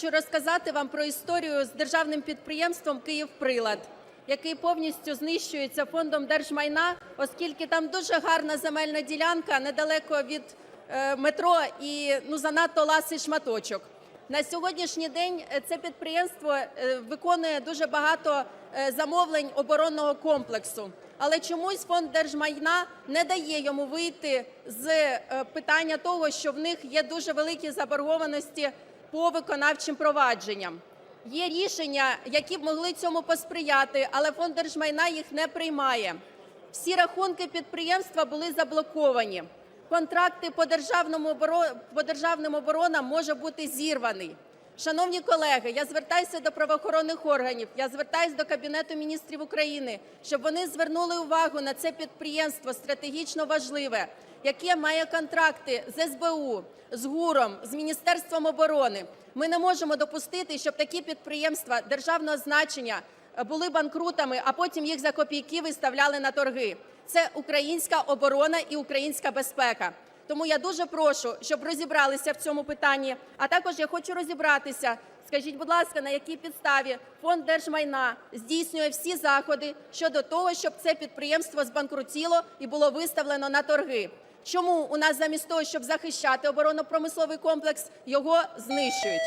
хочу розказати вам про історію з державним підприємством «Київприлад», який повністю знищується фондом держмайна, оскільки там дуже гарна земельна ділянка недалеко від е, метро і ну занадто ласий шматочок. На сьогоднішній день е, це підприємство е, виконує дуже багато замовлень оборонного комплексу. Але чомусь фонд держмайна не дає йому вийти з питання того, що в них є дуже великі заборгованості по виконавчим провадженням. Є рішення, які б могли цьому посприяти, але фонд держмайна їх не приймає. Всі рахунки підприємства були заблоковані. Контракти по державному по державним оборонам може бути зірваний. Шановні колеги, я звертаюся до правоохоронних органів, я звертаюся до Кабінету міністрів України, щоб вони звернули увагу на це підприємство стратегічно важливе, яке має контракти з СБУ, з ГУРом, з Міністерством оборони. Ми не можемо допустити, щоб такі підприємства державного значення е, були банкрутами, а потім їх за копійки виставляли на торги. Це українська оборона і українська безпека. Тому я дуже прошу, щоб розібралися в цьому питанні. А також я хочу розібратися. Скажіть, будь ласка, на якій підставі фонд держмайна здійснює всі заходи щодо того, щоб це підприємство збанкрутіло і було виставлено на торги? Чому у нас замість того, щоб захищати оборонно-промисловий комплекс, його знищують?